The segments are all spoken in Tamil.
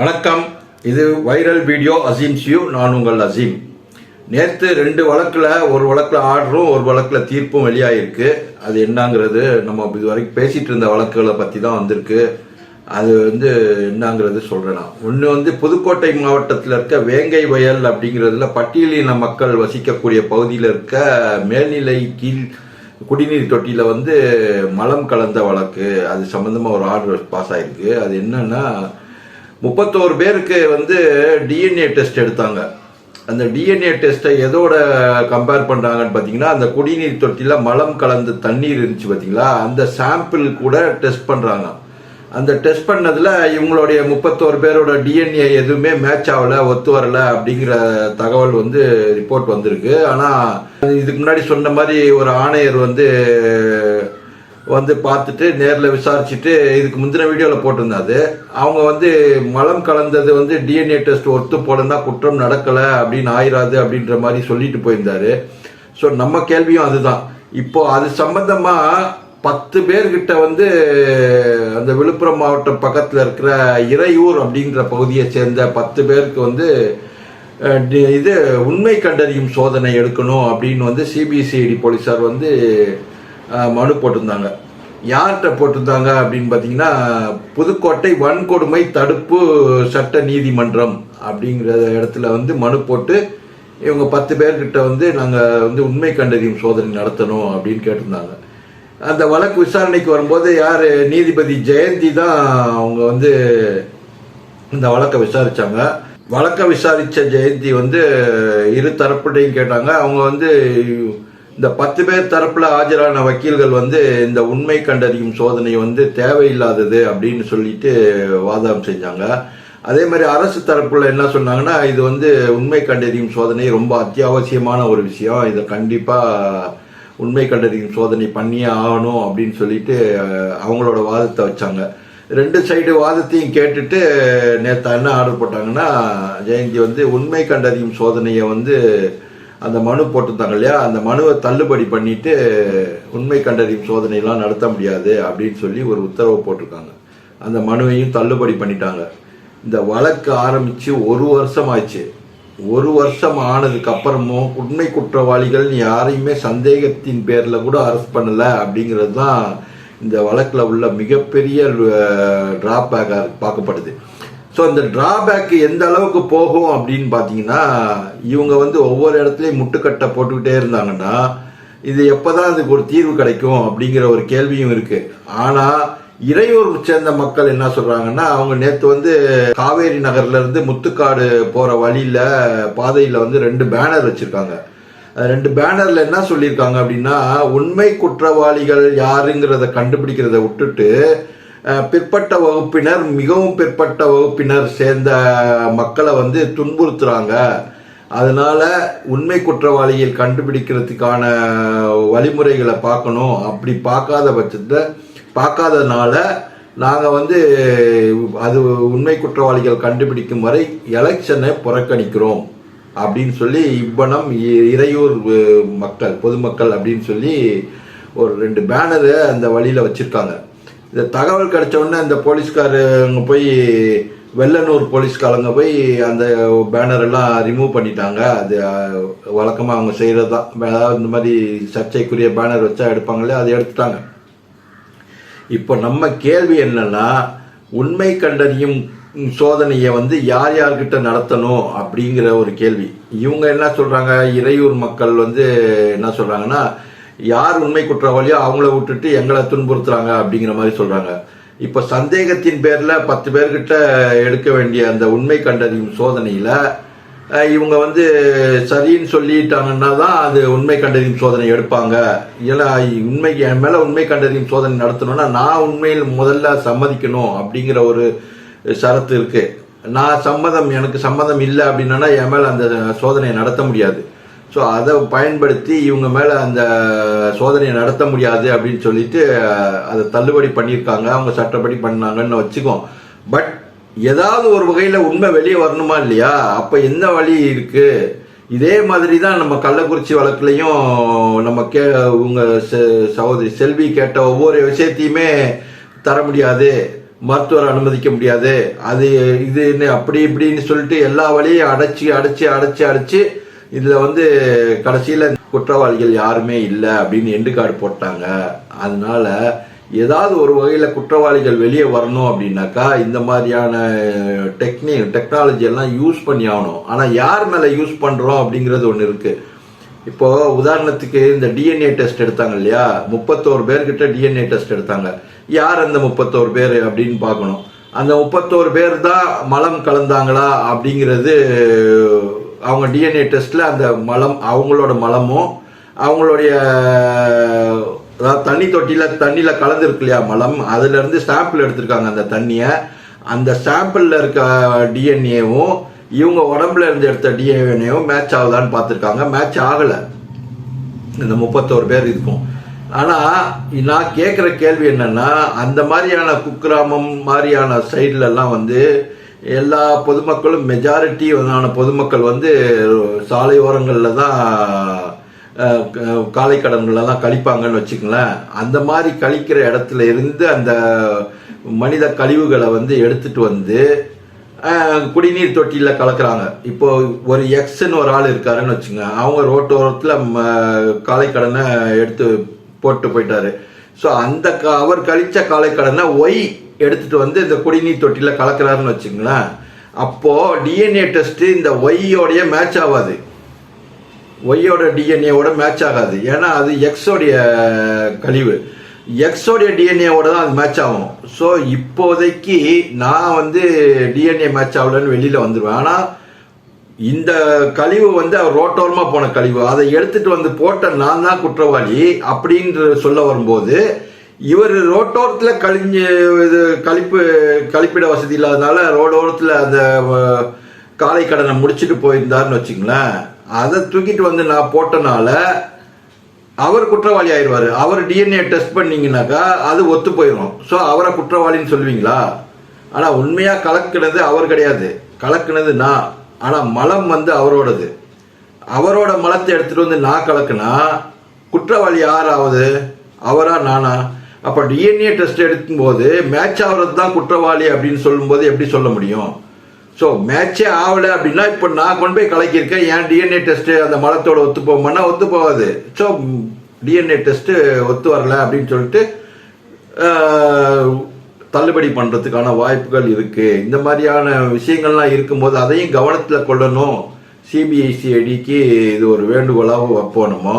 வணக்கம். இது வைரல் வீடியோ அசீம் சியூ நான் உங்கள் அசீம். நேற்று ரெண்டு வழக்கில் ஒரு வழக்கில் ஆர்டரும் ஒரு வழக்கில் தீர்ப்பும் வெளியாகிருக்கு அது என்னங்கிறது நம்ம இது வரைக்கும் பேசிகிட்டு இருந்த வழக்குகளை பற்றி தான் வந்திருக்கு. அது வந்து என்னங்கிறது சொல்கிறேன் நான். ஒன்று வந்து புதுக்கோட்டை மாவட்டத்தில் இருக்க வேங்கை வயல் அப்படிங்கிறதுல பட்டியலின மக்கள் வசிக்கக்கூடிய பகுதியில் இருக்க மேல்நிலை கீழ் குடிநீர் தொட்டியில் வந்து மலம் கலந்த வழக்கு. அது சம்மந்தமாக ஒரு ஆர்டர் பாஸ் ஆயிருக்கு. அது என்னன்னா முப்பத்தோரு பேருக்கு வந்து டிஎன்ஏ டெஸ்ட் எடுத்தாங்க. அந்த டிஎன்ஏ டெஸ்ட்டை எதோட கம்பேர் பண்ணுறாங்கன்னு பார்த்தீங்கன்னா அந்த குடிநீர் தொட்டியில் மலம் கலந்த தண்ணீர் இருந்துச்சு பார்த்தீங்களா அந்த சாம்பிள் கூட டெஸ்ட் பண்ணுறாங்க அந்த டெஸ்ட் பண்ணதில் இவங்களுடைய முப்பத்தோரு பேரோட டிஎன்ஏ எதுவுமே மேட்ச் ஆகலை ஒத்து வரல அப்படிங்கிற தகவல் வந்து ரிப்போர்ட் வந்திருக்கு. ஆனால் இதுக்கு முன்னாடி சொன்ன மாதிரி ஒரு ஆணையர் வந்து வந்து பார்த்துட்டு நேரில் விசாரிச்சுட்டு இதுக்கு முந்தின வீடியோவில் போட்டிருந்தாரு அவங்க வந்து மலம் கலந்தது வந்து டிஎன்ஏ டெஸ்ட் ஒத்து போலன்னா குற்றம் நடக்கலை அப்படின்னு ஆயிராது அப்படின்ற மாதிரி சொல்லிட்டு போயிருந்தாரு. ஸோ நம்ம கேள்வியும் அதுதான். இப்போ அது சம்பந்தமா பத்து பேர்கிட்ட வந்து அந்த விழுப்புரம் மாவட்டம் பக்கத்தில் இருக்கிற இறையூர் அப்படின்ற பகுதியை சேர்ந்த பத்து பேருக்கு வந்து இது உண்மை கண்டறியும் சோதனை எடுக்கணும் அப்படின்னு வந்து சிபிசிஐடி போலீஸார் வந்து மனு போட்டிருந்தாங்க. யார்கிட்ட போட்டிருந்தாங்க அப்படின்னு பார்த்தீங்கன்னா புதுக்கோட்டை வன்கொடுமை தடுப்பு சட்ட நீதிமன்றம் அப்படிங்கிற இடத்துல வந்து மனு போட்டு இவங்க பத்து பேர்கிட்ட வந்து நாங்கள் வந்து உண்மை கண்டறியும் சோதனை நடத்தணும் அப்படின்னு கேட்டிருந்தாங்க. அந்த வழக்கு விசாரணைக்கு வரும்போது யார்? நீதிபதி ஜெயந்தி தான் அவங்க வந்து இந்த வழக்கை விசாரித்தாங்க வழக்கை விசாரித்த ஜெயந்தி வந்து இரு தரப்புகிட்டையும் கேட்டாங்க. அவங்க வந்து இந்த பத்து பேர் தரப்புல ஆஜரான வக்கீல்கள் வந்து இந்த உண்மை கண்டறியும் சோதனை வந்து தேவையில்லாதது அப்படின்னு சொல்லிட்டு வாதம் செஞ்சாங்க. அதே மாதிரி அரசு தரப்புல என்ன சொன்னாங்கன்னா இது வந்து உண்மை கண்டறியும் சோதனை ரொம்ப அத்தியாவசியமான ஒரு விஷயம். இதை கண்டிப்பா உண்மை கண்டறியும் சோதனை பண்ணியே ஆகணும் அப்படின்னு சொல்லிட்டு அவங்களோட வாதத்தை வச்சாங்க. ரெண்டு சைடு வாதத்தையும் கேட்டுட்டு நேற்று என்ன ஆர்டர் போட்டாங்கன்னா ஜெயந்தி வந்து உண்மை கண்டறியும் சோதனையை வந்து அந்த மனு போட்டிருந்தாங்க இல்லையா? அந்த மனுவை தள்ளுபடி பண்ணிட்டு உண்மை கண்டறியும் சோதனையெல்லாம் நடத்த முடியாது அப்படின்னு சொல்லி ஒரு உத்தரவு போட்டிருக்காங்க. அந்த மனுவையும் தள்ளுபடி பண்ணிட்டாங்க. இந்த வழக்கு ஆரம்பித்து ஒரு வருஷம் ஆச்சு ஒரு வருஷம் ஆனதுக்கு அப்புறமும் உண்மை குற்றவாளிகள் யாரையுமே சந்தேகத்தின் பேரில் கூட அரெஸ்ட் பண்ணலை அப்படிங்கிறது தான் இந்த வழக்கில் உள்ள மிகப்பெரிய டிராபேக்காக பார்க்கப்படுது. ஸோ அந்த டிராபேக் எந்த அளவுக்கு போகும் அப்படின்னு பார்த்தீங்கன்னா இவங்க வந்து ஒவ்வொரு இடத்துலையும் முட்டுக்கட்டை போட்டுக்கிட்டே இருந்தாங்கன்னா இது எப்போதான் அதுக்கு ஒரு தீர்வு கிடைக்கும் அப்படிங்கிற ஒரு கேள்வியும் இருக்கு. ஆனால் இறையூர் சேர்ந்த மக்கள் என்ன சொல்றாங்கன்னா அவங்க நேத்து வந்து காவேரி நகர்ல இருந்து முத்துக்காடு போற வழியில பாதையில வந்து ரெண்டு பேனர் வச்சிருக்காங்க. ரெண்டு பேனர்ல என்ன சொல்லியிருக்காங்க அப்படின்னா உண்மை குற்றவாளிகள் யாருங்கிறத கண்டுபிடிக்கிறத விட்டுட்டு பிற்பட்ட வகுப்பினர் மிகவும் பிற்பட்ட வகுப்பினர் சேர்ந்த மக்களை வந்து துன்புறுத்துறாங்க. அதனால உண்மை குற்றவாளிகள் கண்டுபிடிக்கிறதுக்கான வழிமுறைகளை பார்க்கணும். அப்படி பார்க்காத பட்சத்தில் பார்க்காதனால நாங்கள் வந்து அது உண்மை குற்றவாளிகள் கண்டுபிடிக்கும் வரை எலெக்ஷனை புறக்கணிக்கிறோம். அப்படின்னு சொல்லி இவ்வனம் இ- இறையூர் மக்கள் பொதுமக்கள் அப்படின்னு சொல்லி ஒரு ரெண்டு பேனரு அந்த வழியில் வச்சுருக்காங்க. இந்த தகவல் கிடைச்ச உடனே அந்த போலீஸ்காரங்க போய் வெள்ளனூர் போலீஸ்காரங்க போய் அந்த பேனர் எல்லாம் ரிமூவ் பண்ணிட்டாங்க. அது வழக்கமாக அவங்க செய்கிறது தான் அதாவது இந்த மாதிரி சர்ச்சைக்குரிய பேனர் வச்சா எடுப்பாங்களே அதை எடுத்துட்டாங்க. இப்போ நம்ம கேள்வி என்னன்னா உண்மை கண்டறியும் சோதனையை வந்து யார் யார்கிட்ட நடத்தணும் அப்படிங்கிற ஒரு கேள்வி. இவங்க என்ன சொல்றாங்க? இறையூர் மக்கள் வந்து என்ன சொல்றாங்கன்னா யார் உண்மை குற்றவாளியோ அவங்கள விட்டுட்டு எங்களை துன்புறுத்துறாங்க அப்படிங்கிற மாதிரி சொல்றாங்க. இப்போ சந்தேகத்தின் பேர்ல பத்து பேர்கிட்ட எடுக்க வேண்டிய அந்த உண்மை கண்டறியும் சோதனையில இவங்க வந்து சரின்னு சொல்லிட்டாங்கன்னா தான் அது உண்மை கண்டறியும் சோதனை எடுப்பாங்க. இல்லை உண்மை என் மேலே உண்மை கண்டறியும் சோதனை நடத்தணும்னா நான் உண்மையில் முதல்ல சம்மதிக்கணும் அப்படிங்கிற ஒரு ஷரத்து இருக்கு. நான் சம்மதம் எனக்கு சம்மதம் இல்லை அப்படின்னா என் மேலே அந்த சோதனையை நடத்த முடியாது. ஸோ அதை பயன்படுத்தி இவங்க மேலே அந்த சோதனையை நடத்த முடியாது அப்படின்னு சொல்லிட்டு அதை தள்ளுபடி பண்ணியிருக்காங்க. அவங்க சட்டப்படி பண்ணாங்கன்னு வச்சுக்கோம் பட் ஏதாவது ஒரு வகையில் உண்மை வெளியே வரணுமா இல்லையா? அப்போ என்ன வழி இருக்குது இதே மாதிரி தான் நம்ம கள்ளக்குறிச்சி வழக்குலையும் நம்ம கே உங்க சகோதரி செல்வி கேட்ட ஒவ்வொரு விஷயத்தையுமே தர முடியாது. மருத்துவர் அனுமதிக்க முடியாது. அது இதுன்னு அப்படி இப்படின்னு சொல்லிட்டு எல்லா வழியும் அடைச்சி அடைச்சி அடைச்சி அடைச்சி இதுல வந்து கடைசியில குற்றவாளிகள் யாருமே இல்லை அப்படின்னு எண்டு கார்டு போட்டாங்க. அதனால ஏதாவது ஒரு வகையில குற்றவாளிகள் வெளியே வரணும் அப்படின்னாக்கா இந்த மாதிரியான டெக்னி டெக்னாலஜி எல்லாம் யூஸ் பண்ணி ஆகணும். ஆனா யார் மேல யூஸ் பண்றோம் அப்படிங்கிறது ஒன்று இருக்கு. இப்போ உதாரணத்துக்கு இந்த டிஎன்ஏ டெஸ்ட் எடுத்தாங்க இல்லையா? முப்பத்தோரு பேர்கிட்ட டிஎன்ஏ டெஸ்ட் எடுத்தாங்க. யார் அந்த முப்பத்தோரு பேர் அப்படின்னு பார்க்கணும். அந்த முப்பத்தோரு பேர் தான் மலம் கலந்தாங்களா அப்படிங்கிறது அவங்க டிஎன்ஏ டெஸ்ட்ல அந்த மலம் அவங்களோட மலமும் அவங்களுடைய அதாவது தண்ணி தொட்டியில தண்ணியில கலந்துருக்கு இல்லையா மலம் அதுல இருந்து எடுத்திருக்காங்க அந்த தண்ணியை. அந்த ஸ்டாம்பிளில் இருக்க டிஎன்ஏவும் இவங்க உடம்புல இருந்து எடுத்த டிஎன்ஏவும் மேட்ச் ஆகுதான்னு பார்த்துருக்காங்க. மேட்ச் ஆகல. இந்த முப்பத்தோரு பேர் இருக்கும். ஆனா நான் கேட்குற கேள்வி என்னன்னா அந்த மாதிரியான குக்கிராமம் மாதிரியான சைட்ல எல்லாம் வந்து எல்லா பொதுமக்களும் மெஜாரிட்டி பொதுமக்கள் வந்து சாலை தான் காலை கடன்களில் தான் கழிப்பாங்கன்னு வச்சுக்கங்களேன். அந்த மாதிரி கழிக்கிற இடத்துல இருந்து அந்த மனித கழிவுகளை வந்து எடுத்துட்டு வந்து குடிநீர் தொட்டியில கலக்குறாங்க. இப்போ ஒரு எக்ஸ்ன்னு ஒரு ஆள் இருக்காருன்னு வச்சுங்க அவங்க ரோட்டோரத்தில் காலை கடனை எடுத்து போட்டு போயிட்டாரு. ஸோ அந்த க- அவர் கழிச்ச காலை கடனை ஒய் எடுத்துட்டு வந்து இந்த குடிநீர் தொட்டியில் கலக்கிறாருன்னு வச்சுங்களேன் அப்போ டிஎன்ஏ டெஸ்ட் இந்த ஒய்யோடைய மேட்ச் ஆகாது. ஒய்யோட டிஎன்ஏவோட மேட்ச் ஆகாது. ஏன்னா அது எக்ஸோடைய கழிவு. எக்ஸோடைய டிஎன்ஏவோட தான் அது மேட்ச் ஆகும். ஸோ இப்போதைக்கு நான் வந்து டிஎன்ஏ மேட்ச் ஆகலன்னு வெளியில் வந்துடுவேன் ஆனால் இந்த கழிவு வந்து அவர் போன கழிவு. அதை எடுத்துட்டு வந்து போட்ட நான் தான் குற்றவாளி அப்படின்ற சொல்ல வரும்போது இவர் ரோட்டோரத்தில் கழிஞ்சு இது கழிப்பு கழிப்பிட வசதி இல்லாதனால ரோடோரத்தில் அந்த காலை கடனை முடிச்சுட்டு போயிருந்தாருன்னு வச்சுங்களேன் அதை தூக்கிட்டு வந்து நான் போட்டனால அவர் குற்றவாளி ஆயிடுவாரு அவர் டிஎன்ஏ டெஸ்ட் பண்ணீங்கன்னாக்கா அது ஒத்து போயிடும் ஸோ அவரை குற்றவாளின்னு சொல்லுவீங்களா? ஆனால் உண்மையாக கலக்குனது அவர் கிடையாது. கலக்குனது நான். ஆனால் மலம் வந்து அவரோடது. அவரோட மலத்தை எடுத்துகிட்டு வந்து நான் கலக்குனா குற்றவாளி யாராவது? அவரா நானா? அப்போ டிஎன்ஏ டெஸ்ட் எடுக்கும்போது மேட்ச் ஆகுறது தான் குற்றவாளி அப்படின்னு சொல்லும்போது எப்படி சொல்ல முடியும்? ஸோ மேட்சே ஆகலை அப்படின்னா இப்போ நான் கொண்டு போய் கலக்கியிருக்கேன். ஏன் டிஎன்ஏ டெஸ்ட் அந்த மலத்தோட ஒத்து போகுமானா ஒத்து போகாது. ஸோ டிஎன்ஏ டெஸ்ட் ஒத்து வரல அப்படின்னு சொல்லிட்டு தள்ளுபடி பண்ணுறதுக்கான வாய்ப்புகள் இருக்கு. இந்த மாதிரியான விஷயங்கள்லாம் இருக்கும்போது அதையும் கவனத்தில் கொள்ளணும். சிபிஐசிஐடிக்கு இது ஒரு வேண்டுகோளாக வைப்போணுமோ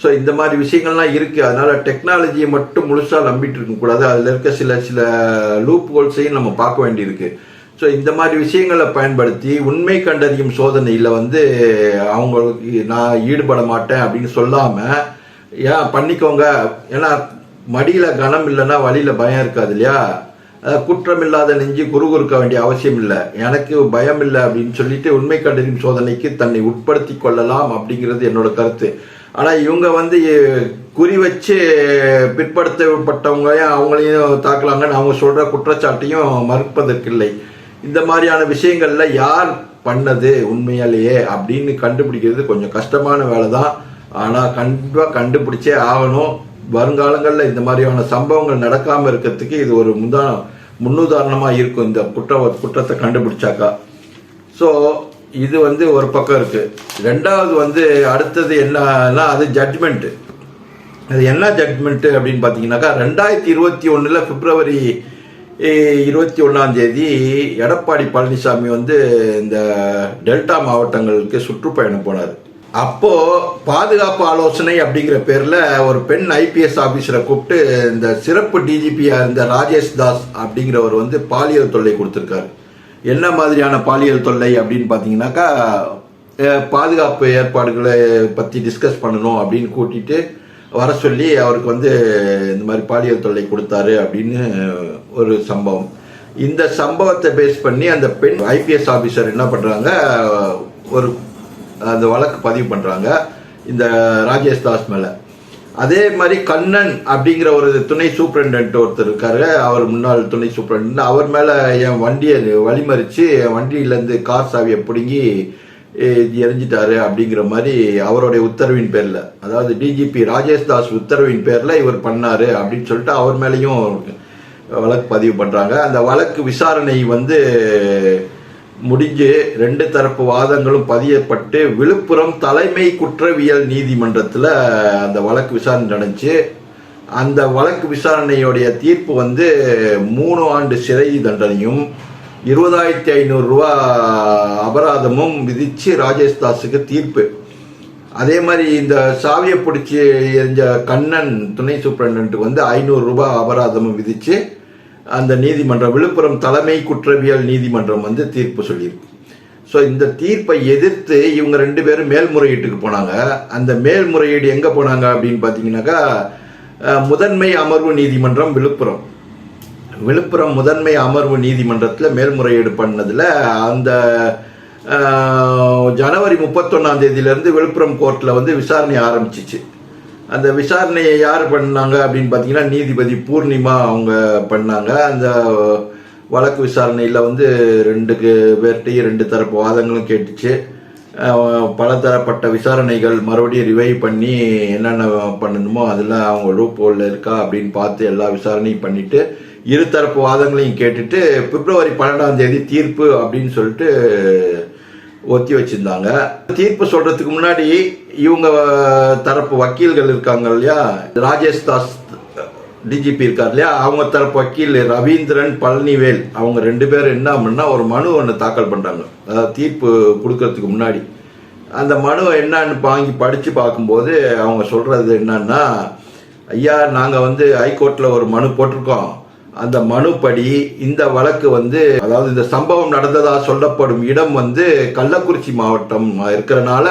ஸோ இந்த மாதிரி விஷயங்கள்லாம் இருக்குது அதனால் டெக்னாலஜியை மட்டும் முழுசாக நம்பிட்டு இருக்கக்கூடாது அதில் இருக்க சில சில லூப் ஹோல்ஸையும் நம்ம பார்க்க வேண்டியிருக்கு. ஸோ இந்த மாதிரி விஷயங்களை பயன்படுத்தி உண்மை கண்டறியும் சோதனையில் வந்து அவங்களுக்கு நான் ஈடுபட மாட்டேன் அப்படின்னு சொல்லாமல் ஏன் பண்ணிக்கோங்க. ஏன்னா மடியில் கனம் இல்லைன்னா வழியில் பயம் இருக்காது இல்லையா? குற்றம் இல்லாத நெஞ்சு குறுகுறுக்க வேண்டிய அவசியம் இல்லை. எனக்கு பயம் இல்லை அப்படின்னு சொல்லிட்டு உண்மை கண்டறியும் சோதனைக்கு தன்னை உட்படுத்தி கொள்ளலாம் அப்படிங்கிறது என்னோட கருத்து. ஆனால் இவங்க வந்து குறி வச்சு பிற்படுத்தப்பட்டவங்களையும் அவங்களையும் தாக்கலாங்கன்னு அவங்க சொல்கிற குற்றச்சாட்டையும் மறுப்பதற்கில்லை. இந்த மாதிரியான விஷயங்களில் யார் பண்ணது உண்மையாலேயே அப்படின்னு கண்டுபிடிக்கிறது கொஞ்சம் கஷ்டமான வேலை தான் ஆனால் கண்டிப்பாக கண்டுபிடிச்சே ஆகணும். வருங்காலங்களில் இந்த மாதிரியான சம்பவங்கள் நடக்காமல் இருக்கிறதுக்கு இது ஒரு முந்தா முன்னுதாரணமாக இருக்கும் இந்த குற்ற குற்றத்தை கண்டுபிடிச்சாக்கா. ஸோ இது வந்து ஒரு பக்கம் இருக்கு. ரெண்டாவது வந்து அடுத்தது என்னன்னா அது ஜட்மெண்ட்டு அது என்ன ஜட்மெண்ட்டு அப்படின்னு பார்த்தீங்கன்னாக்கா ரெண்டாயிரத்தி இருபத்தி ஒன்றில் பிப்ரவரி இருபத்தி ஒன்றாம் தேதி எடப்பாடி பழனிசாமி வந்து இந்த டெல்டா மாவட்டங்களுக்கு சுற்றுப்பயணம் போனார். அப்போது பாதுகாப்பு ஆலோசனை அப்படிங்கிற பேரில் ஒரு பெண் ஐபிஎஸ் ஆஃபீஸரை கூப்பிட்டு இந்த சிறப்பு டிஜிபியாக இருந்த ராஜேஷ் தாஸ் அப்படிங்கிறவர் வந்து பாலியல் தொல்லை கொடுத்துருக்காரு. என்ன மாதிரியான பாலியல் தொல்லை அப்படின்னு பார்த்தீங்கன்னாக்கா பாதுகாப்பு ஏற்பாடுகளை பற்றி டிஸ்கஸ் பண்ணணும் அப்படின்னு கூட்டிட்டு வர சொல்லி அவருக்கு வந்து இந்த மாதிரி பாலியல் தொல்லை கொடுத்தாரு அப்படின்னு ஒரு சம்பவம். இந்த சம்பவத்தை பேஸ் பண்ணி அந்த பெண் ஐபிஎஸ் ஆஃபீஸர் என்ன பண்ணுறாங்க ஒரு அந்த வழக்கு பதிவு பண்ணுறாங்க இந்த ராஜேஷ் தாஸ் மேலே. அதே மாதிரி கண்ணன் அப்படிங்கிற ஒரு துணை சூப்பரண்டன்ட் ஒருத்தர் இருக்காரு. அவர் முன்னாள் துணை சூப்பரண்ட் அவர் மேல என் வண்டியை வழிமறிச்சு என் வண்டியிலேருந்து கார் சாவியை பிடுங்கி எரிஞ்சிட்டாரு அப்படிங்கிற மாதிரி அவருடைய உத்தரவின் பேர்ல. அதாவது டிஜிபி ராஜேஷ் தாஸ் உத்தரவின் பேர்ல இவர் பண்ணாரு அப்படின்னு சொல்லிட்டு அவர் மேலேயும் வழக்கு பதிவு பண்ணுறாங்க அந்த வழக்கு விசாரணை வந்து முடிஞ்சு ரெண்டு தரப்பு வாதங்களும் பதியப்பட்டு விழுப்புரம் தலைமை குற்றவியல் நீதிமன்றத்தில் அந்த வழக்கு விசாரணை நடந்துச்சு. அந்த வழக்கு விசாரணையுடைய தீர்ப்பு வந்து மூணு ஆண்டு சிறை தண்டனையும் இருபதாயிரத்தி ஐநூறுரூவா அபராதமும் விதித்து ராஜேஷ் தாஸுக்கு தீர்ப்பு. அதே மாதிரி இந்த சாவியை பிடிச்சி எரிஞ்ச கண்ணன் துணை சூப்பரண்டன்ட்டுக்கு வந்து ஐநூறுரூபா அபராதமும் விதித்து அந்த நீதிமன்றம் விழுப்புரம் தலைமை குற்றவியல் நீதிமன்றம் வந்து தீர்ப்பு சொல்லியிருக்கு. ஸோ இந்த தீர்ப்பை எதிர்த்து இவங்க ரெண்டு பேரும் மேல்முறையீட்டுக்கு போனாங்க. அந்த மேல்முறையீடு எங்கே போனாங்க அப்படின்னு பார்த்தீங்கன்னாக்கா முதன்மை அமர்வு நீதிமன்றம் விழுப்புரம். விழுப்புரம் முதன்மை அமர்வு நீதிமன்றத்தில் மேல்முறையீடு பண்ணதில் அந்த ஜனவரி முப்பத்தொன்னாம் தேதியிலேருந்து விழுப்புரம் கோர்ட்டில் வந்து விசாரணை ஆரம்பிச்சிச்சு. அந்த விசாரணையை யார் பண்ணாங்க அப்படின்னு பார்த்தீங்கன்னா நீதிபதி பூர்ணிமா அவங்க பண்ணாங்க. அந்த வழக்கு விசாரணையில் வந்து ரெண்டுக்கு பேர்கிட்டையும் ரெண்டு தரப்பு வாதங்களும் கேட்டுச்சு. பலதரப்பட்ட விசாரணைகள் மறுபடியும் ரிவைவ் பண்ணி என்னென்ன பண்ணணுமோ அதெல்லாம் அவங்க லூப் ஹோலில் இருக்கா அப்படின்னு பார்த்து எல்லா விசாரணையும் பண்ணிட்டு இருதரப்பு வாதங்களையும் கேட்டுட்டு பிப்ரவரி பன்னெண்டாம் தேதி தீர்ப்பு அப்படின்னு சொல்லிட்டு ஒத்தி வச்சிருந்தாங்க. தீர்ப்பு சொல்றதுக்கு முன்னாடி இவங்க தரப்பு வக்கீல்கள் இருக்காங்க இல்லையா? ராஜேஷ் தாஸ் டிஜிபி இருக்கார் இல்லையா? அவங்க தரப்பு வக்கீல் ரவீந்திரன் பழனிவேல். அவங்க ரெண்டு பேரும் என்ன அப்படின்னா ஒரு மனு ஒன்று தாக்கல் பண்றாங்க. தீர்ப்பு கொடுக்கறதுக்கு முன்னாடி. அந்த மனு என்னன்னு வாங்கி படிச்சு பார்க்கும்போது அவங்க சொல்றது என்னன்னா ஐயா நாங்கள் வந்து ஹைகோர்ட்டில் ஒரு மனு போட்டிருக்கோம். அந்த மனுப்படி இந்த வழக்கு வந்து அதாவது இந்த சம்பவம் நடந்ததா சொல்லப்படும் இடம் வந்து கள்ளக்குறிச்சி மாவட்டம் இருக்கிறனால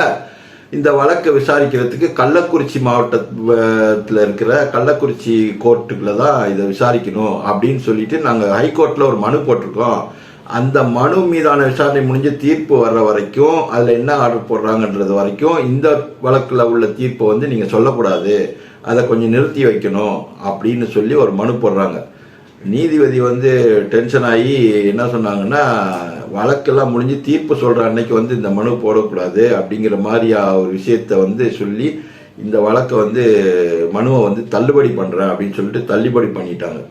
இந்த வழக்கை விசாரிக்கிறதுக்கு கள்ளக்குறிச்சி மாவட்டத்தில் இருக்கிற கள்ளக்குறிச்சி கோர்ட்டுக்குள்ள தான் இதை விசாரிக்கணும் அப்படின்னு சொல்லிட்டு நாங்கள் ஹைகோர்ட்டில் ஒரு மனு போட்டிருக்கோம். அந்த மனு மீதான விசாரணை முடிஞ்சு தீர்ப்பு வர்ற வரைக்கும் அதில் என்ன ஆர்டர் போடுறாங்கன்றது வரைக்கும் இந்த வழக்கில் உள்ள தீர்ப்பை வந்து நீங்கள் சொல்லக்கூடாது. அதை கொஞ்சம் நிறுத்தி வைக்கணும் அப்படின்னு சொல்லி ஒரு மனு போடுறாங்க. நீதிபதி வந்து டென்ஷன் ஆகி என்ன சொன்னாங்கன்னா வழக்கெல்லாம் முடிஞ்சு தீர்ப்பு சொல்கிற அன்னைக்கு வந்து இந்த மனு போடக்கூடாது அப்படிங்கிற மாதிரியா ஒரு விஷயத்த வந்து சொல்லி இந்த வழக்கை வந்து மனுவை வந்து தள்ளுபடி பண்ணுறேன் அப்படின்னு சொல்லிட்டு தள்ளுபடி பண்ணிட்டாங்க.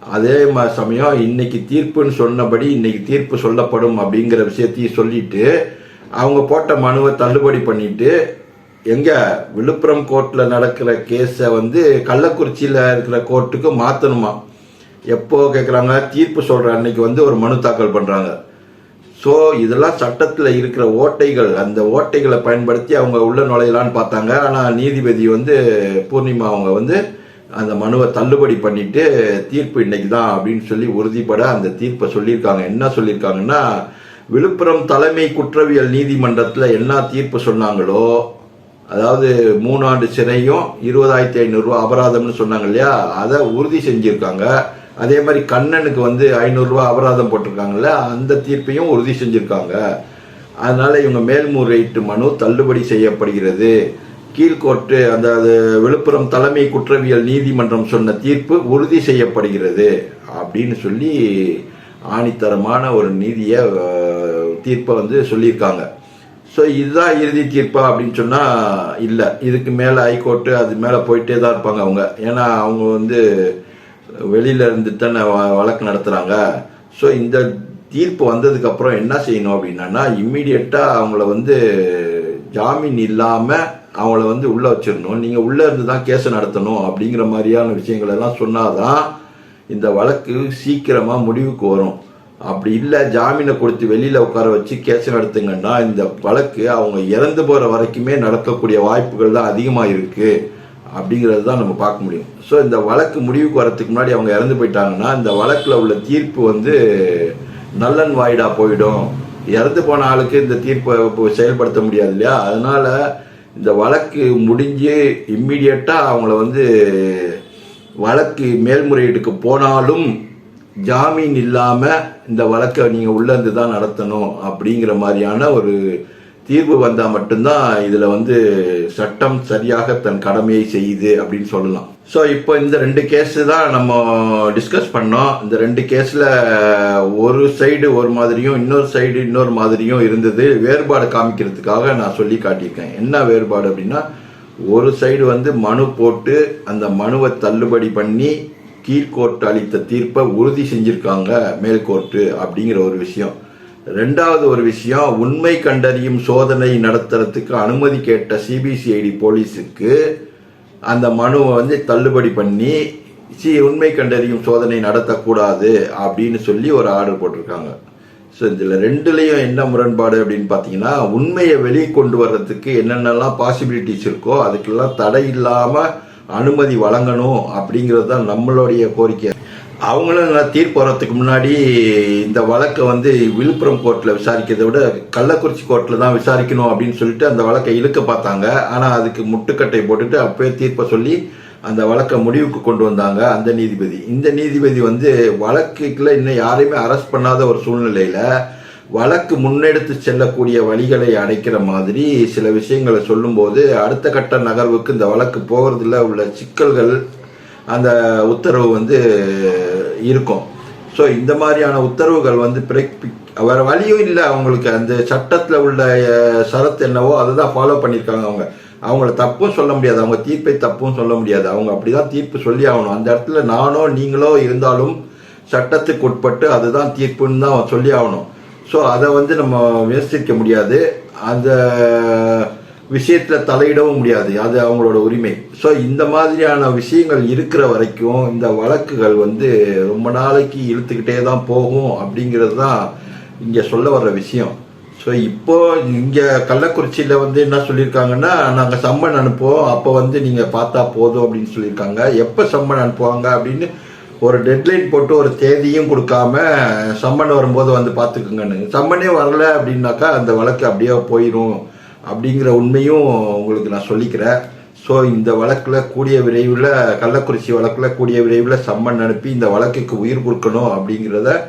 அதே சமயம் இன்னைக்கு தீர்ப்புன்னு சொன்னபடி இன்னைக்கு தீர்ப்பு சொல்லப்படும் அப்படிங்கிற விஷயத்தையும் சொல்லிட்டு அவங்க போட்ட மனுவை தள்ளுபடி பண்ணிட்டு எங்க விழுப்புரம் கோர்ட்டில் நடக்கிற கேஸை வந்து கள்ளக்குறிச்சியில் இருக்கிற கோர்ட்டுக்கு மாற்றணுமா எப்போ கேட்குறாங்க தீர்ப்பு சொல்கிற அன்னைக்கு வந்து ஒரு மனு தாக்கல் பண்ணுறாங்க ஸோ இதெல்லாம் சட்டத்தில் இருக்கிற ஓட்டைகள் அந்த ஓட்டைகளை பயன்படுத்தி அவங்க உள்ள நுழையலான்னு பார்த்தாங்க. ஆனால் நீதிபதி வந்து பூர்ணிமா அவங்க வந்து அந்த மனுவை தள்ளுபடி பண்ணிட்டு தீர்ப்பு இன்னைக்கு தான் அப்படின்னு சொல்லி உறுதிப்பட அந்த தீர்ப்பை சொல்லியிருக்காங்க. என்ன சொல்லியிருக்காங்கன்னா விழுப்புரம் தலைமை குற்றவியல் நீதிமன்றத்தில் என்ன தீர்ப்பு சொன்னாங்களோ அதாவது மூணு ஆண்டு சிறையும் இருபதாயிரத்தி ஐநூறுரூவா அபராதம்னு சொன்னாங்க இல்லையா? அதை உறுதி செஞ்சுருக்காங்க. அதே மாதிரி கண்ணனுக்கு வந்து ஐநூறுரூவா அபராதம் போட்டிருக்காங்கல்ல அந்த தீர்ப்பையும் உறுதி செஞ்சுருக்காங்க. அதனால் இவங்க மேல்முறையீட்டு மனு தள்ளுபடி செய்யப்படுகிறது. கீழ்கோர்ட்டு அந்த அது விழுப்புரம் தலைமை குற்றவியல் நீதிமன்றம் சொன்ன தீர்ப்பு உறுதி செய்யப்படுகிறது அப்படின்னு சொல்லி ஆணித்தரமான ஒரு நீதியை தீர்ப்பை வந்து சொல்லியிருக்காங்க. ஸோ இதுதான் இறுதி தீர்ப்பா அப்படின்னு சொன்னால் இல்லை. இதுக்கு மேலே ஹைகோர்ட்டு அது மேலே போயிட்டே தான் இருப்பாங்க அவங்க. ஏன்னா அவங்க வந்து வெளியில இருந்து தானே வ- வழக்கு நடத்துகிறாங்க ஸோ இந்த தீர்ப்பு வந்ததுக்கு அப்புறம் என்ன செய்யணும் அப்படின்னா இம்மிடியட்டாக அவங்கள வந்து ஜாமீன் இல்லாமல் அவங்கள வந்து உள்ளே வச்சிடணும். நீங்கள் உள்ளே இருந்து தான் கேஸை நடத்தணும் அப்படிங்கிற மாதிரியான விஷயங்கள் எல்லாம் சொன்னாதான் இந்த வழக்கு சீக்கிரமாக முடிவுக்கு வரும். அப்படி இல்லை ஜாமீனை கொடுத்து வெளியில் உட்கார வச்சு கேஸ் நடத்துங்கன்னா இந்த வழக்கு அவங்க இறந்து போகிற வரைக்குமே நடக்கக்கூடிய வாய்ப்புகள் தான் அதிகமாக இருக்குது அப்படிங்கிறது தான் நம்ம பார்க்க முடியும். ஸோ இந்த வழக்கு முடிவுக்கு வரதுக்கு முன்னாடி அவங்க இறந்து போயிட்டாங்கன்னா இந்த வழக்கில் உள்ள தீர்ப்பு வந்து நல்லன் வாயிடா போயிடும். இறந்து போன ஆளுக்கு இந்த தீர்ப்பை இப்போ செயல்படுத்த முடியாது இல்லையா? அதனால இந்த வழக்கு முடிஞ்சு இம்மிடியட்டாக அவங்கள வந்து வழக்கு மேல்முறையீட்டுக்கு போனாலும் ஜாமீன் இல்லாமல் இந்த வழக்கை நீங்கள் உள்ளேருந்து தான் நடத்தணும் அப்படிங்கிற மாதிரியான ஒரு தீர்வு வந்தால் மட்டும்தான் இதில் வந்து சட்டம் சரியாக தன் கடமையை செய்யுது அப்படின்னு சொல்லலாம். ஸோ இப்போ இந்த ரெண்டு கேஸ் தான் நம்ம டிஸ்கஸ் பண்ணோம். இந்த ரெண்டு கேஸில் ஒரு சைடு ஒரு மாதிரியும் இன்னொரு சைடு இன்னொரு மாதிரியும் இருந்தது. வேறுபாடு காமிக்கிறதுக்காக நான் சொல்லி காட்டியிருக்கேன். என்ன வேறுபாடு அப்படின்னா ஒரு சைடு வந்து மனு போட்டு அந்த மனுவை தள்ளுபடி பண்ணி கீழ்கோர்ட் அளித்த தீர்ப்பை உறுதி செஞ்சுருக்காங்க மேல்கோர்ட்டு அப்படிங்கிற ஒரு விஷயம். ரெண்டாவது ஒரு விஷயம் உண்மை கண்டறியும் சோதனை நடத்துறதுக்கு அனுமதி கேட்ட சிபிசிஐடி போலீஸுக்கு அந்த மனுவை வந்து தள்ளுபடி பண்ணி சி உண்மை கண்டறியும் சோதனை நடத்தக்கூடாது அப்படின்னு சொல்லி ஒரு ஆர்டர் போட்டிருக்காங்க. ஸோ இதில் ரெண்டுலேயும் என்ன முரண்பாடு அப்படின்னு பார்த்தீங்கன்னா உண்மையை வெளியே கொண்டு வர்றதுக்கு என்னென்னலாம் பாசிபிலிட்டிஸ் இருக்கோ அதுக்கெல்லாம் தடை இல்லாமல் அனுமதி வழங்கணும் அப்படிங்கிறது தான் நம்மளுடைய கோரிக்கை அவங்களும் நான் தீர்ப்பு வரத்துக்கு முன்னாடி இந்த வழக்கை வந்து விழுப்புரம் கோர்ட்டில் விசாரிக்கிறதை விட கள்ளக்குறிச்சி கோர்ட்டில் தான் விசாரிக்கணும் அப்படின்னு சொல்லிட்டு அந்த வழக்கை இழுக்க பார்த்தாங்க. ஆனால் அதுக்கு முட்டுக்கட்டை போட்டுட்டு அப்பவே தீர்ப்பை சொல்லி அந்த வழக்கை முடிவுக்கு கொண்டு வந்தாங்க அந்த நீதிபதி. இந்த நீதிபதி வந்து வழக்குல இன்னும் யாரையுமே அரெஸ்ட் பண்ணாத ஒரு சூழ்நிலையில் வழக்கு முன்னெடுத்து செல்லக்கூடிய வழிகளை அடைக்கிற மாதிரி சில விஷயங்களை சொல்லும்போது அடுத்த கட்ட நகர்வுக்கு இந்த வழக்கு போகிறதுல உள்ள சிக்கல்கள் அந்த உத்தரவு வந்து இருக்கும். ஸோ இந்த மாதிரியான உத்தரவுகள் வந்து பிறப்பி வேறு வழியும் இல்லை. அவங்களுக்கு அந்த சட்டத்தில் உள்ள சரத்து என்னவோ அதை தான் ஃபாலோ பண்ணியிருக்காங்க அவங்க. அவங்கள தப்பும் சொல்ல முடியாது. அவங்க தீர்ப்பை தப்பும் சொல்ல முடியாது. அவங்க அப்படிதான் தீர்ப்பு சொல்லி ஆகணும். அந்த இடத்துல நானோ நீங்களோ இருந்தாலும் சட்டத்துக்கு உட்பட்டு அதுதான் தீர்ப்புன்னு தான் சொல்லி ஆகணும். ஸோ அதை வந்து நம்ம விமர்சிக்க முடியாது. அந்த விஷயத்தில் தலையிடவும் முடியாது. அது அவங்களோட உரிமை. ஸோ இந்த மாதிரியான விஷயங்கள் இருக்கிற வரைக்கும் இந்த வழக்குகள் வந்து ரொம்ப நாளைக்கு இழுத்துக்கிட்டே தான் போகும் அப்படிங்கிறது தான் இங்கே சொல்ல வர்ற விஷயம். ஸோ இப்போ இங்கே கள்ளக்குறிச்சியில் வந்து என்ன சொல்லியிருக்காங்கன்னா நாங்கள் சம்மன் அனுப்புவோம். அப்போ வந்து நீங்கள் பார்த்தா போதும் அப்படின்னு சொல்லியிருக்காங்க. எப்போ சம்மன் அனுப்புவாங்க அப்படின்னு ஒரு டெட்லைன் போட்டு ஒரு தேதியும் கொடுக்காம சம்மன் வரும்போது வந்து பார்த்துக்குங்கன்னு. சம்மனே வரல அப்படின்னாக்கா அந்த வழக்கு அப்படியே போயிடும் அப்படிங்கிற உண்மையும் உங்களுக்கு நான் சொல்லிக்கிறேன். ஸோ இந்த வழக்கில் கூடிய விரைவில் கள்ளக்குறிச்சி வழக்கில் கூடிய விரைவில் சம்மன் அனுப்பி இந்த வழக்குக்கு உயிர் கொடுக்கணும் அப்படிங்கிறத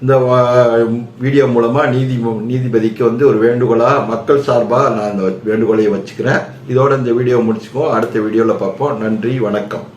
இந்த வா- வீடியோ மூலமாக நீதி நீதிபதிக்கு வந்து ஒரு வேண்டுகோளாக மக்கள் சார்பாக நான் இந்த வேண்டுகோளையை வச்சுக்கிறேன். இதோட இந்த வீடியோ முடிச்சுக்குவோம். அடுத்த வீடியோவில் பார்ப்போம். நன்றி வணக்கம்.